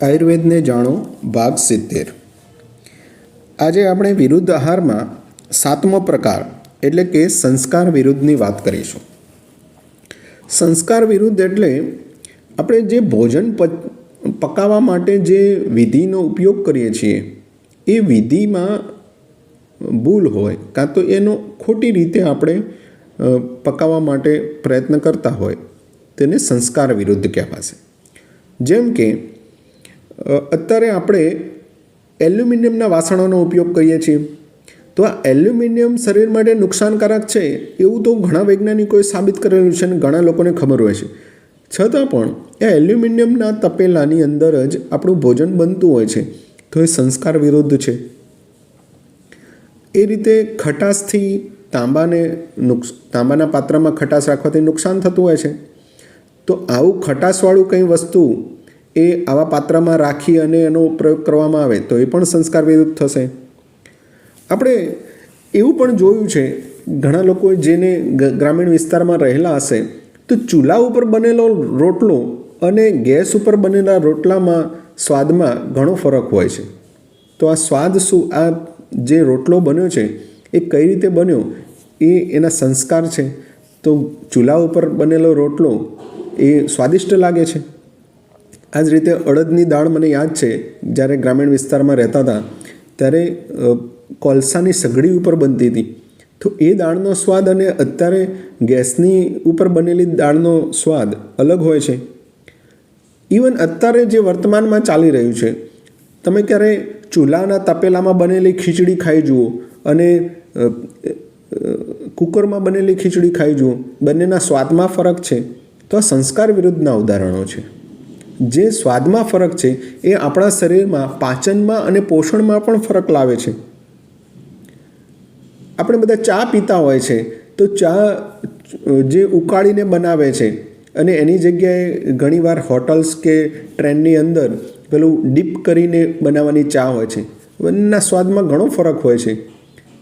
આયુર્વેદને જાણો ભાગ સિત્તેર. આજે આપણે વિરુદ્ધ આહારમાં સાતમો પ્રકાર એટલે કે સંસ્કાર વિરુદ્ધની વાત કરીશું. સંસ્કાર વિરુદ્ધ એટલે આપણે જે ભોજન પકાવવા માટે જે વિધિનો ઉપયોગ કરીએ છીએ, એ વિધિમાં ભૂલ હોય કાં તો એનો ખોટી રીતે આપણે પકાવવા માટે પ્રયત્ન કરતા હોય તેને સંસ્કાર વિરુદ્ધ કહેવાશે. જેમ કે અત્યારે આપણે એલ્યુમિનિયમના વાસણોનો ઉપયોગ કરીએ છીએ. તો આ એલ્યુમિનિયમ શરીર માટે નુકસાનકારક છે એવું તો ઘણા વૈજ્ઞાનિકોએ સાબિત કરેલું છે અને ઘણા લોકોને ખબર હોય છે. છતાં પણ, એ એલ્યુમિનિયમના તપેલાની અંદર જ આપણું ભોજન બનતું હોય છે. તો એ સંસ્કાર વિરુદ્ધ છે. એ રીતે ખટાશથી તાંબાને નુકસ, તાંબાના પાત્રમાં ખટાશ રાખવાથી નુકસાન થતું હોય છે. તો આવું ખટાશવાળું કંઈ વસ્તુ એ આવા પાત્રમાં રાખી અને એનો પ્રયોગ કરવામાં આવે તો એ પણ સંસ્કાર વિરુદ્ધ થશે. આપણે એવું પણ જોયું છે, ઘણા લોકો જેને ગ્રામીણ વિસ્તારમાં રહેલા હશે, તો ચૂલા ઉપર બનેલો રોટલો અને ગેસ ઉપર બનેલા રોટલામાં સ્વાદમાં ઘણો ફરક હોય છે. તો આ સ્વાદ શું, આ જે રોટલો બન્યો છે, એ કઈ રીતે બન્યો, એ એના સંસ્કાર છે. તો ચૂલા ઉપર બનેલો રોટલો એ સ્વાદિષ્ટ લાગે છે? આ જ રીતે અડદની દાળ મને યાદ છે, જ્યારે ગ્રામીણ વિસ્તારમાં રહેતા હતા, ત્યારે કોલસાની સગડી ઉપર બનતી હતી. તો એ દાળનો સ્વાદ અને અત્યારે ગેસની ઉપર બનેલી દાળનો સ્વાદ અલગ હોય છે. ઇવન અત્યારે જે વર્તમાનમાં ચાલી રહ્યું છે, તમે ક્યારે ચૂલાના તપેલામાં બનેલી ખીચડી ખાઈ જુઓ અને કુકરમાં બનેલી ખીચડી ખાઈ જુઓ, બંનેના સ્વાદમાં ફરક છે. તો આ સંસ્કાર વિરુદ્ધના ઉદાહરણો છે. જે સ્વાદમાં ફરક છે, એ આપણા શરીરમાં, પાચનમાં અને પોષણમાં પણ ફરક લાવે છે. આપણે બધા ચા પીતા હોય છે, તો ચા જે ઉકાળીને બનાવે છે, અને એની જગ્યાએ ઘણીવાર હોટલ્સ કે ટ્રેનની અંદર પેલું ડીપ કરીને બનાવવાની ચા હોય છે. બંનેના સ્વાદમાં ઘણો ફરક હોય છે.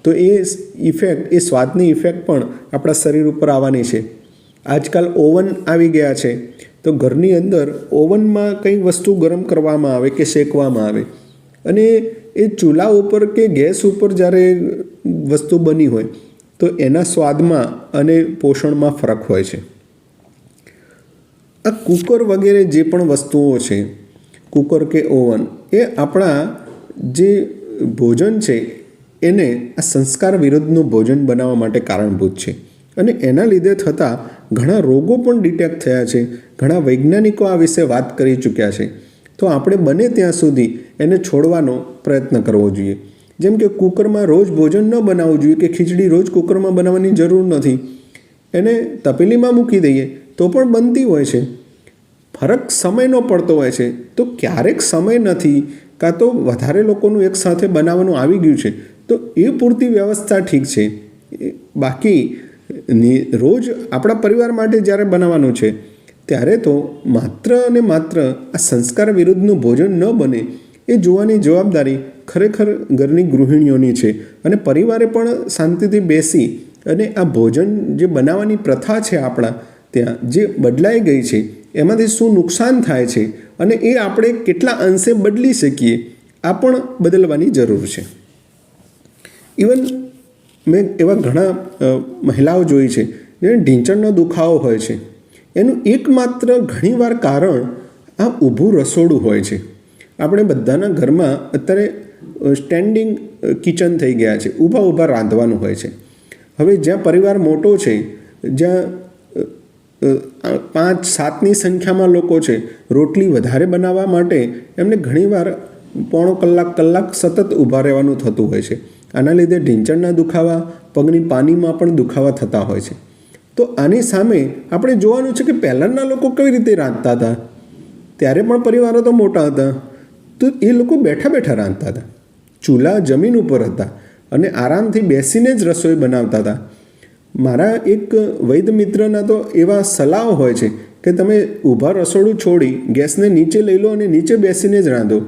તો એ ઇફેક્ટ, એ સ્વાદની ઇફેક્ટ પણ આપણા શરીર ઉપર આવવાની છે. આજકાલ ઓવન આવી ગયા છે. તો ઘરની અંદર ઓવનમાં કંઈ વસ્તુ ગરમ કરવામાં આવે કે શેકવામાં આવે અને એ ચૂલા ઉપર કે ગેસ ઉપર જ્યારે વસ્તુ બની હોય તો એના સ્વાદમાં અને પોષણમાં ફરક હોય છે. આ કુકર વગેરે જે પણ વસ્તુઓ છે, કુકર કે ઓવન, એ આપણા જે ભોજન છે એને આ સંસ્કાર વિરુદ્ધનું ભોજન બનાવવા માટે કારણભૂત છે. અને એના લીધે થતા ઘણા રોગો પણ ડિટેક્ટ થયા છે. ઘણા વૈજ્ઞાનિકો આ વિશે વાત કરી ચૂક્યા છે. તો આપણે બને ત્યાં સુધી એને છોડવાનો પ્રયત્ન કરવો જોઈએ. જેમ કે કુકરમાં રોજ ભોજન ન બનાવવું જોઈએ કે ખીચડી રોજ કુકરમાં બનાવવાની જરૂર નથી. એને તપેલીમાં મૂકી દઈએ તો પણ બનતી હોય છે. ફરક સમયનો પડતો હોય છે. તો ક્યારેક સમય નથી કાં તો વધારે લોકોનું એકસાથે બનાવવાનું આવી ગયું છે. તો એ પૂરતી વ્યવસ્થા ઠીક છે. બાકી ની રોજ આપણા પરિવાર માટે જ્યારે બનાવવાનું છે, ત્યારે તો માત્ર અને માત્ર આ સંસ્કાર વિરુદ્ધનું ભોજન ન બને એ જોવાની જવાબદારી ખરેખર ઘરની ગૃહિણીઓની છે. અને પરિવારે પણ શાંતિથી બેસી અને આ ભોજન જે બનાવવાની પ્રથા છે આપણા, ત્યાં જે બદલાઈ ગઈ છે, એમાંથી શું નુકસાન થાય છે અને એ આપણે કેટલા અંશે બદલી શકીએ, આ પણ બદલવાની જરૂર છે. ઇવન મેં એવા ઘણા મહિલાઓ જોઈ છે, જેને ઢીંચણનો દુખાવો હોય છે. એનું એકમાત્ર ઘણીવાર કારણ આ ઊભું રસોડું હોય છે. આપણે બધાના ઘરમાં અત્યારે સ્ટેન્ડિંગ કિચન થઈ ગયા છે. ઊભા ઊભા રાંધવાનું હોય છે. હવે જ્યાં પરિવાર મોટો છે, જ્યાં પાંચ, સાતની સંખ્યામાં લોકો છે, રોટલી વધારે બનાવવા માટે એમને ઘણીવાર પોણો કલાક કલાક સતત ઊભા રહેવાનું થતું હોય છે. આના લીધે ઢીંચણના દુખાવા, પગની પાનીમાં પણ દુખાવા થતા હોય છે. તો આની સામે આપણે જોવાનું છે કે પહેલાંના લોકો કઈ રીતે રાંધતા હતા? ત્યારે પણ પરિવારો તો મોટા હતા. તો એ લોકો બેઠા બેઠા રાંધતા હતા. ચૂલા જમીન ઉપર હતા અને આરામથી બેસીને જ રસોઈ બનાવતા હતા. મારા એક વૈદ મિત્રના તો એવા સલાહ હોય છે કે તમે ઊભા રસોડું છોડી ગેસને નીચે લઈ લો અને નીચે બેસીને જ રાંધો.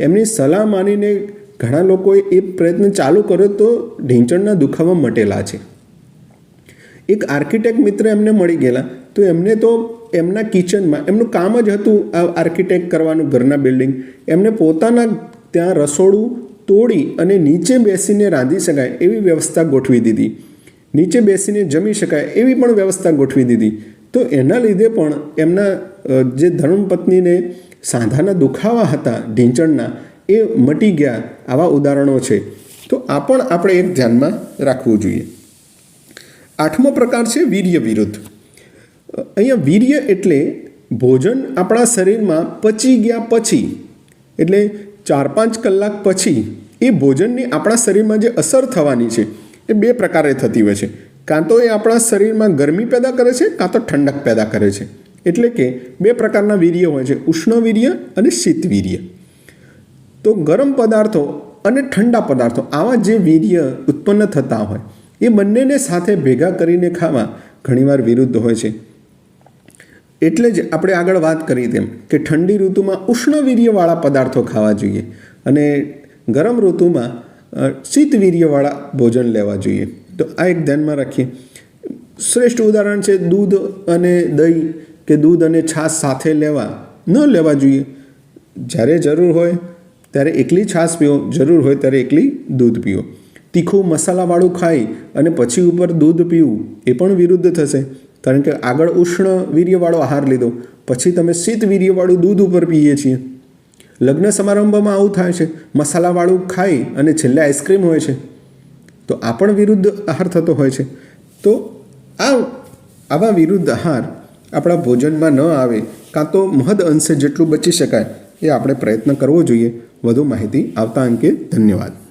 એમની સલાહ માનીને ઘણા લોકોએ એ પ્રયત્ન ચાલુ કર્યો તો ઢીંચણના દુખાવા મટેલા છે. એક આર્કિટેક્ટ મિત્ર એમને મળી ગયેલા, તો એમને તો એમના કિચનમાં, એમનું કામ જ હતું આ આર્કિટેક્ટ કરવાનું ઘરના બિલ્ડિંગ. એમને પોતાના ત્યાં રસોડું તોડી અને નીચે બેસીને રાંધી શકાય એવી વ્યવસ્થા ગોઠવી દીધી. નીચે બેસીને જમી શકાય એવી પણ વ્યવસ્થા ગોઠવી દીધી. તો એના લીધે પણ એમના જે ધર્મપત્નીને સાંધાના દુખાવા હતા ઢીંચણના એ મટી ગયા આવા ઉદાહરણો છે. તો આ પણ આપણે એક ધ્યાનમાં રાખવું જોઈએ. આઠમો પ્રકાર છે વીર્ય વિરુદ્ધ. અહીંયા વીર્ય એટલે ભોજન આપણા શરીરમાં પચી ગયા પછી, એટલે ચાર પાંચ કલાક પછી એ ભોજનની આપણા શરીરમાં જે અસર થવાની છે, એ બે પ્રકારે થતી હોય છે. કાં તો એ આપણા શરીરમાં ગરમી પેદા કરે છે, કાં તો ઠંડક પેદા કરે છે. એટલે કે બે પ્રકારના વીર્ય હોય છે, ઉષ્ણ વીર્ય અને શીત વીર્ય. તો ગરમ પદાર્થો અને ઠંડા પદાર્થો, આવા જે વીર્ય ઉત્પન્ન થતા હોય, એ બંનેને સાથે ભેગા કરીને ખાવા ઘણીવાર વિરુદ્ધ હોય છે. એટલે જ આપણે આગળ વાત કરી તેમ કે ઠંડી ઋતુમાં ઉષ્ણ વીર્યવાળા પદાર્થો ખાવા જોઈએ અને ગરમ ઋતુમાં શીત વીર્યવાળા ભોજન લેવા જોઈએ. તો આ એક ધ્યાનમાં રાખીએ. શ્રેષ્ઠ ઉદાહરણ છે દૂધ અને દહીં, કે દૂધ અને છાશ સાથે લેવા ન લેવા જોઈએ. જ્યારે જરૂર હોય ત્યારે એકલી છાશ પીઓ જરૂર હોય ત્યારે એકલી દૂધ પીઓ. તીખું મસાલાવાળું ખાઈ અને પછી ઉપર દૂધ પીવું, એ પણ વિરુદ્ધ થશે. કારણ કે આગળ ઉષ્ણ વીર્યવાળો આહાર લીધો, પછી તમે શીત વીર્યવાળું દૂધ ઉપર પીએ છીએ. લગ્ન સમારંભમાં આવું થાય છે, મસાલાવાળું ખાઈ અને છેલ્લે આઈસ્ક્રીમ હોય છે. તો આ પણ વિરુદ્ધ આહાર થતો હોય છે. તો આ આવા વિરુદ્ધ આહાર આપણા ભોજનમાં ન આવે, કાં તો મહદ અંશે જેટલું બચી શકાય, એ આપણે પ્રયત્ન કરવો જોઈએ. વધુ માહિતી આવતા અંકે ધન્યવાદ.